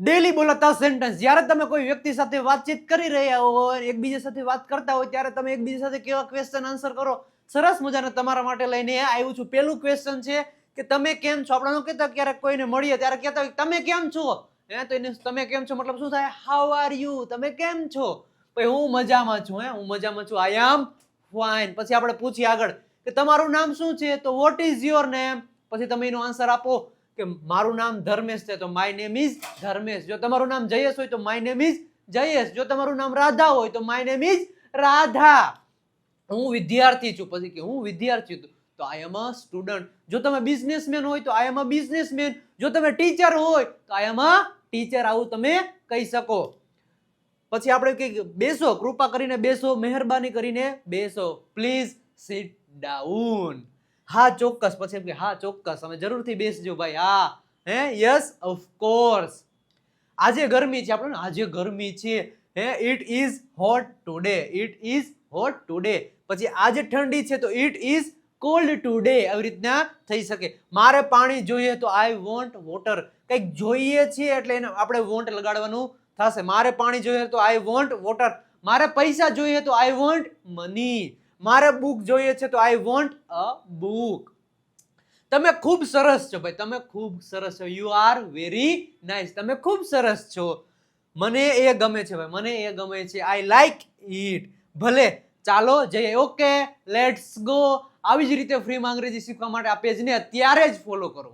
Daily બોલાતા sentence જ્યારે તમે કોઈ વ્યક્તિ સાથે વાતચીત કરી રહ્યા હો એકબીજા સાથે વાત કરતા હોય, ત્યારે તમે એકબીજા સાથે કેવા ક્વેશ્ચન આન્સર કરો? સરસ મજાના તમારા માટે લઈને આવ્યું છું. પેલું ક્વેશ્ચન છે કે તમે કેમ છો? આપણે કહેતા ક્યારેક કોઈને મળીએ, ત્યારે કહેતા હોય, તમે કેમ છો? હે, તો એને તમે કેમ છો? મતલબ શું થાય? હાઉ આર યુ તમે કેમ છો? ભાઈ હું મજામાં છું, હે, હું મજામાં છું. આઈ એમ ફાઇન પછી આપણે પૂછીએ આગળ કે તમારું નામ શું છે? તો વોટ ઇઝ યોર નેમ પછી તમે એનો આન્સર આપો. કે મારું નામ ધર્મેશ છે, તો માય નેમ ઇઝ ધર્મેશ. જો તમારું નામ જયેશ હોય, તો માય નેમ ઇઝ જયેશ. જો તમારું નામ રાધા હોય, તો માય નેમ ઇઝ રાધા. હું વિદ્યાર્થી છું, પછી કે હું વિદ્યાર્થી છું, તો આઈ એમ અ સ્ટુડન્ટ જો તમે બિઝનેસમેન હોય, તો આઈ એમ અ બિઝનેસમેન જો તમે ટીચર હોય, તો આઈ એમ અ ટીચર આવું તમે કહી શકો. પછી આપણે કે બેસો, કૃપા કરીને બેસો, મહેરબાની કરીને બેસો. પ્લીઝ સિટ ડાઉન હા, ચોક્કસ. પછી એમ કે, હા, ચોક્કસ. અમે જરૂરથી બેસજો ભાઈ. હા. હે? યસ ઓફકોર્સ આજે ગરમી છે. આપણે આજે ગરમી છે. હે? It is hot today it is hot today પછી આજે ઠંડી છે, તો ઇટ ઇઝ કોલ્ડ ટુડે આવી રીતના થઈ શકે. મારે પાણી જોઈએ તો આઈ વોન્ટ વોટર કંઈક જોઈએ છીએ એટલે એને આપણે વોન્ટ લગાડવાનું થશે. મારે પાણી જોઈએ તો આઈ વોન્ટ વોટર મારે પૈસા જોઈએ તો આઈ વોન્ટ મની મારે બુક જોઈએ છે તો આઈ વોન્ટ અ બુક તમે ખૂબ સરસ છો ભાઈ, તમે ખૂબ સરસ છો. યુ આર વેરી નાઇસ તમે ખૂબ સરસ છો. મને એ ગમે છે ભાઈ, મને એ ગમે છે. આઈ લાઈક ઇટ ભલે, ચાલો, જઈએ. ઓકે લેટ્સ ગો આવી જ રીતે ફ્રીમાં અંગ્રેજી શીખવા માટે આ પેજને અત્યારે જ ફોલો કરો.